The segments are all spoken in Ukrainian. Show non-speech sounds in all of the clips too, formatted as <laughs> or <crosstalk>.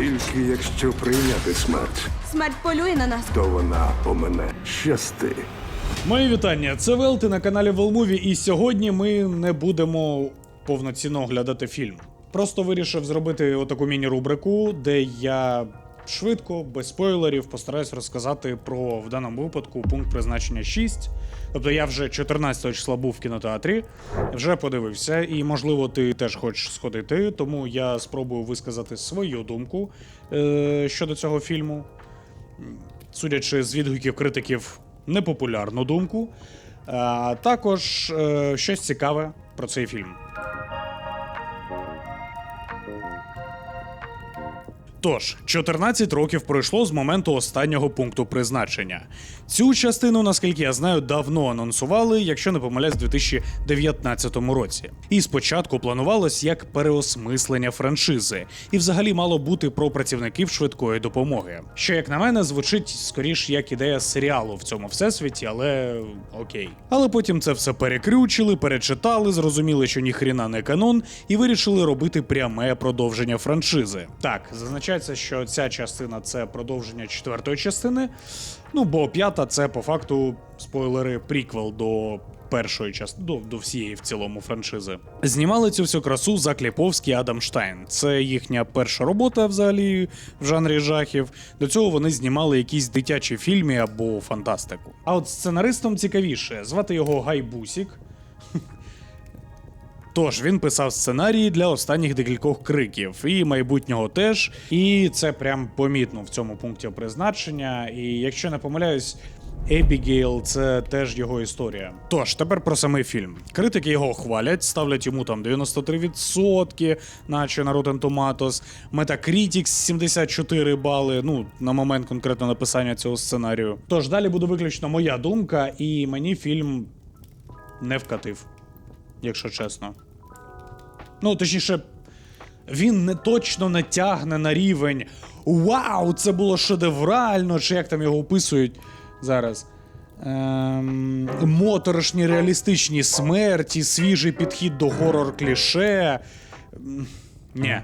Тільки якщо прийняти смерть, Смерть полює на нас. то вона помине. Щасти. Мої вітання, це Велти на каналі Велмуві, і сьогодні ми не будемо повноцінно оглядати фільм. Просто вирішив зробити отаку міні-рубрику, де я швидко, без спойлерів, постараюсь розказати про в даному випадку пункт призначення 6. Тобто я вже 14 числа був в кінотеатрі, вже подивився, і можливо ти теж хочеш сходити, тому я спробую висказати свою думку е- щодо цього фільму судячи з відгуків критиків, непопулярну думку. А також е, щось цікаве про цей фільм. Тож, 14 років пройшло з моменту останнього пункту призначення. Цю частину, наскільки я знаю, давно анонсували, якщо не помиляюсь, у 2019 році. І спочатку планувалось як переосмислення франшизи, і взагалі мало бути про працівників швидкої допомоги. Що, як на мене, звучить скоріш як ідея серіалу в цьому всесвіті, але окей. Але потім це все перекрючили, перечитали, зрозуміли, що ніхріна не канон, і вирішили робити пряме продовження франшизи. Так, зазначається, що ця частина це продовження четвертої частини. Ну, бо п'ята це по факту спойлери приквел до першої частини, до, до всієї в цілому франшизи. Знімали цю всю красу Зак Ліповський і Адам Штайн. Це їхня перша робота взагалі в жанрі жахів. До цього вони знімали якісь дитячі фільми або фантастику. А от сценаристом цікавіше, звати його Гай Бусік. Тож він писав сценарії для останніх декількох криків, і майбутнього теж. І це прям помітно в цьому пункті призначення. І якщо не помиляюсь. Ебігейл це теж його історія. Тож тепер про самий фільм. Критики його хвалять, ставлять йому там 93%, наче на Rotten Tomatoes, Metacritic 74 бали. Ну на момент конкретно написання цього сценарію. Тож далі буде виключно моя думка, і мені фільм не вкатив якщо чесно. Ну, точніше, він не точно не тягне на рівень Вау, це було шедеврально, чи як там його описують зараз. Ем, моторошні реалістичні смерті, свіжий підхід до горор кліше. Ні.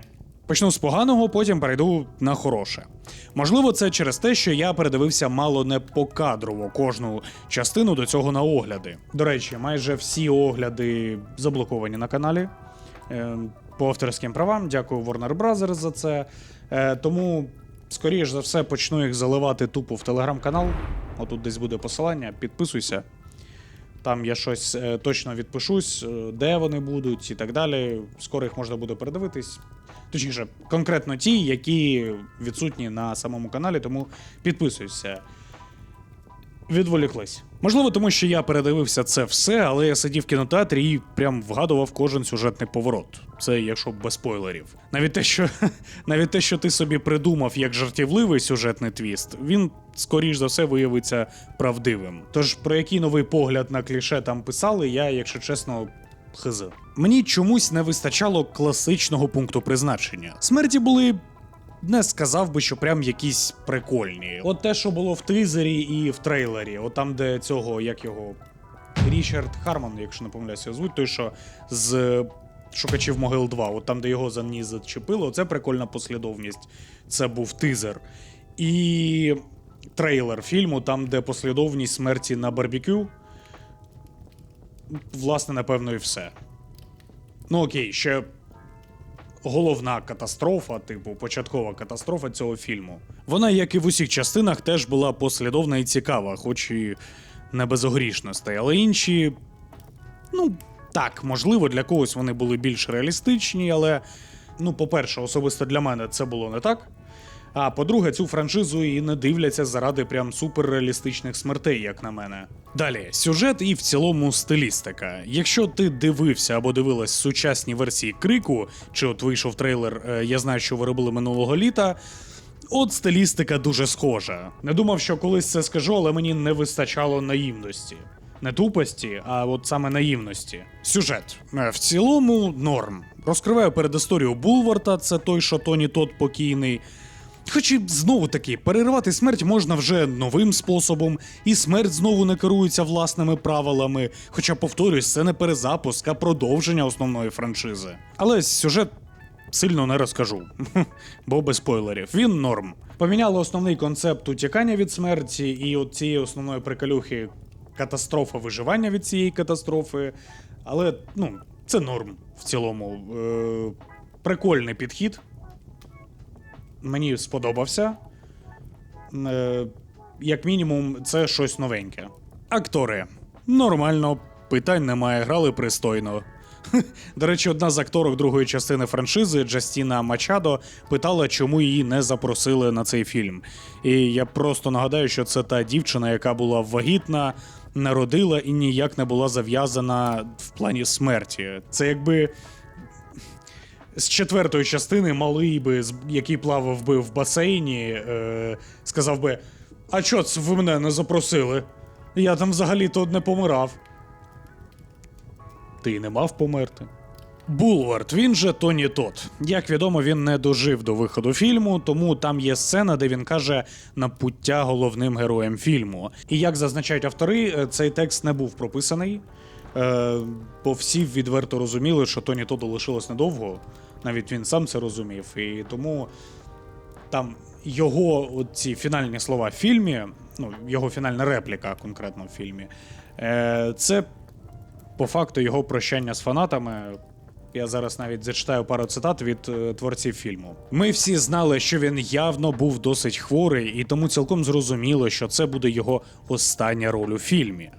Почну з поганого, потім перейду на хороше. Можливо, це через те, що я передивився мало не покадрово кожну частину до цього на огляди. До речі, майже всі огляди заблоковані на каналі. Е, по авторським правам, дякую Warner Brothers за це. Е, тому, скоріш за все, почну їх заливати тупо в телеграм-канал. Отут десь буде посилання, підписуйся. Там я щось е, точно відпишусь, е, де вони будуть і так далі. Скоро їх можна буде передивитись. Точніше, конкретно ті, які відсутні на самому каналі, тому підписуйся. Відволіклись. Можливо, тому що я передивився це все, але я сидів в кінотеатрі і прям вгадував кожен сюжетний поворот. Це якщо без спойлерів. Навіть те, що <laughs> навіть те, що ти собі придумав як жартівливий сюжетний твіст, він скоріш за все виявиться правдивим. Тож про який новий погляд на кліше там писали, я, якщо чесно, хз. Мені чомусь не вистачало класичного пункту призначення. Смерті були не сказав би, що прям якісь прикольні. От те, що було в тизері і в трейлері, от там, де цього, як його. Річард Харман, якщо не помиляюся, звуть, той, що з Шукачів могил 2, от там, де його за ніс зачепило, це прикольна послідовність. Це був тизер. І трейлер фільму, там, де послідовність смерті на барбекю. Власне, напевно, і все. Ну окей, ще головна катастрофа, типу початкова катастрофа цього фільму. Вона, як і в усіх частинах, теж була послідовна і цікава, хоч і не без огрішностей. Але інші, ну так, можливо, для когось вони були більш реалістичні, але, ну, по-перше, особисто для мене це було не так. А по-друге, цю франшизу і не дивляться заради прям суперреалістичних смертей, як на мене. Далі, сюжет і в цілому стилістика. Якщо ти дивився або дивилась сучасні версії крику, чи от вийшов трейлер, е, я знаю, що ви робили минулого літа. От стилістика дуже схожа. Не думав, що колись це скажу, але мені не вистачало наївності. Не тупості, а от саме наївності. Сюжет. Е, В цілому норм. Розкриваю передісторію Булварта, це той, що Тоні Тот покійний. Хоч і знову таки, переривати смерть можна вже новим способом, і смерть знову не керується власними правилами. Хоча, повторюсь, це не перезапуск, а продовження основної франшизи. Але сюжет сильно не розкажу, <laughs> бо без спойлерів. Він норм. Поміняли основний концепт утікання від смерті, і от цієї основної приколюхи катастрофа виживання від цієї катастрофи. Але ну, це норм в цілому. Е, прикольний підхід. Мені сподобався. Е, як мінімум, це щось новеньке. Актори. Нормально, питань немає, грали пристойно. До речі, одна з акторок другої частини франшизи Джастіна Мачадо питала, чому її не запросили на цей фільм. І я просто нагадаю, що це та дівчина, яка була вагітна, народила і ніяк не була зав'язана в плані смерті. Це якби з четвертої частини малий би, який плавав би в басейні, е, сказав би: А чо це ви мене не запросили? Я там взагалі-то не помирав. Ти й не мав померти. Булвард, він же Тоні Тот. Як відомо, він не дожив до виходу фільму, тому там є сцена, де він каже напуття головним героям фільму. І як зазначають автори, е, цей текст не був прописаний, е, бо всі відверто розуміли, що Тоні Тоду лишилось недовго. Навіть він сам це розумів. І тому там його ці фінальні слова в фільмі, ну, його фінальна репліка конкретно в фільмі, е, це по факту його прощання з фанатами. Я зараз навіть зачитаю пару цитат від е, творців фільму. Ми всі знали, що він явно був досить хворий, і тому цілком зрозуміло, що це буде його остання роль у фільмі.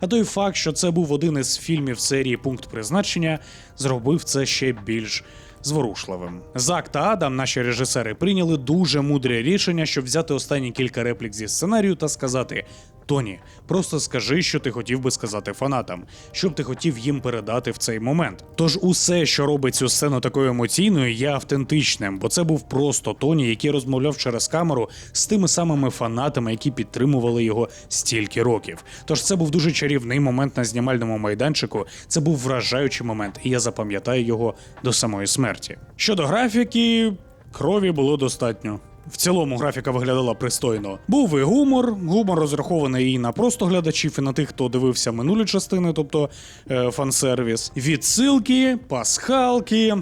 А той факт, що це був один із фільмів серії Пункт призначення, зробив це ще більш зворушливим. Зак та Адам, наші режисери, прийняли дуже мудре рішення, щоб взяти останні кілька реплік зі сценарію та сказати: Тоні, просто скажи, що ти хотів би сказати фанатам, що б ти хотів їм передати в цей момент. Тож усе, що робить цю сцену такою емоційною, є автентичним, бо це був просто Тоні, який розмовляв через камеру з тими самими фанатами, які підтримували його стільки років. Тож це був дуже чарівний момент на знімальному майданчику. Це був вражаючий момент, і я запам'ятаю його до самої смерті. Щодо графіки, крові було достатньо. В цілому графіка виглядала пристойно. Був і гумор. Гумор розрахований і на просто глядачів, і на тих, хто дивився минулі частини, тобто е, фан-сервіс. Відсилки, пасхалки,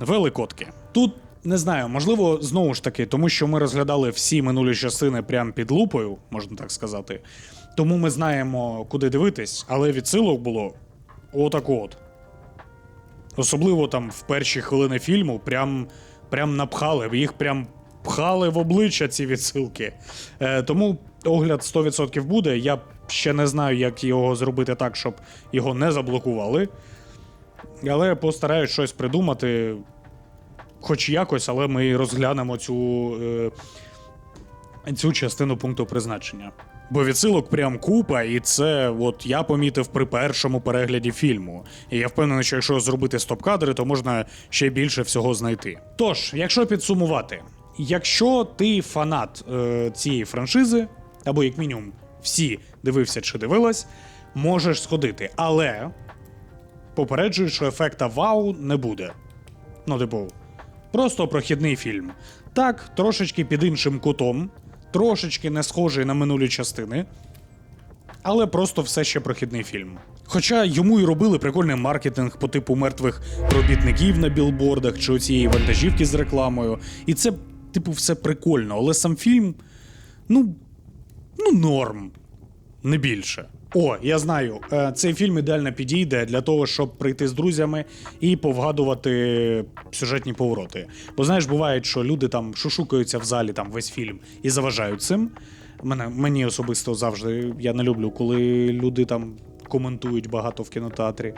великодки. Тут не знаю, можливо, знову ж таки, тому що ми розглядали всі минулі частини прямо під лупою, можна так сказати. Тому ми знаємо, куди дивитись, але відсилок було отако от. Особливо там в перші хвилини фільму прям, прям напхали, їх прям пхали в обличчя ці відсилки. Е, тому огляд 100% буде. Я ще не знаю, як його зробити так, щоб його не заблокували. Але постараюсь щось придумати. Хоч якось, але ми розглянемо цю, е, цю частину пункту призначення. Бо відсилок прям купа, і це от я помітив при першому перегляді фільму. І я впевнений, що якщо зробити стоп-кадри, то можна ще більше всього знайти. Тож, якщо підсумувати, якщо ти фанат е, цієї франшизи, або як мінімум всі дивився чи дивилась, можеш сходити. Але попереджую, що ефекта вау не буде. Ну, типу, просто прохідний фільм. Так, трошечки під іншим кутом, трошечки не схожий на минулі частини, але просто все ще прохідний фільм. Хоча йому і робили прикольний маркетинг по типу мертвих робітників на білбордах чи оцієї вантажівки з рекламою. І це, типу, все прикольно, але сам фільм, ну, ну, норм не більше. О, я знаю, е, цей фільм ідеально підійде для того, щоб прийти з друзями і повгадувати сюжетні повороти. Бо знаєш, буває, що люди там шушукаються в залі там весь фільм і заважають цим. Мене мені особисто завжди я не люблю, коли люди там коментують багато в кінотеатрі.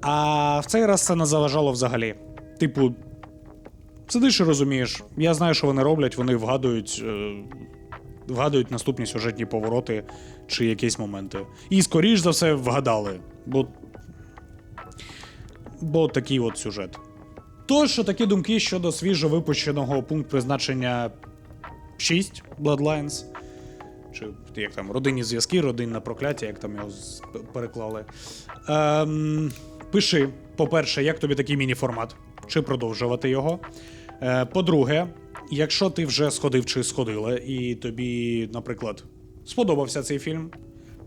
А в цей раз це не заважало взагалі. Типу, сидиш і розумієш, я знаю, що вони роблять, вони вгадують. Е, вгадують наступні сюжетні повороти чи якісь моменти. І, скоріш за все, вгадали. Бо. Бо такий от сюжет. Тож, такі думки щодо свіжо випущеного пункт призначення 6 Bloodlines. Чи як там родинні зв'язки, родинне прокляття, як там його переклали. Ем, пиши, по-перше, як тобі такий міні-формат, чи продовжувати його. Е, по-друге, якщо ти вже сходив чи сходила, і тобі, наприклад, сподобався цей фільм,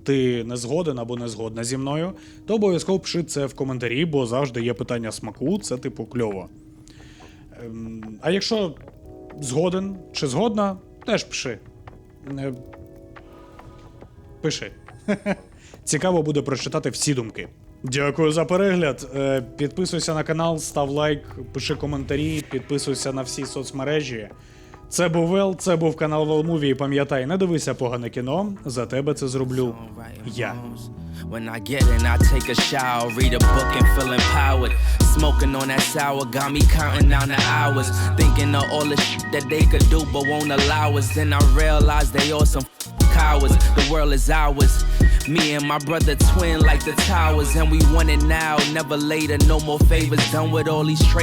ти не згоден або не згодна зі мною, то обов'язково пиши це в коментарі, бо завжди є питання смаку, це типу кльово. Ем, а якщо згоден чи згодна, теж пиши. Е, Пиши. <laughs> Цікаво буде прочитати всі думки. Дякую за перегляд. Е, Підписуйся на канал, став лайк, пиши коментарі, підписуйся на всі соцмережі. Це був Вел, це був канал Велмуві. І пам'ятай, не дивися погане кіно. За тебе це зроблю я. When I get in, I take a shower, read a book and feel empowered. Smoking on that sour got me counting down the hours. Thinking of all the shit that they could do but won't allow us. Then I realize they all some cowards. The world is ours. Me and my brother twin like the towers. And we want it now, never later. No more favors done with all these trade.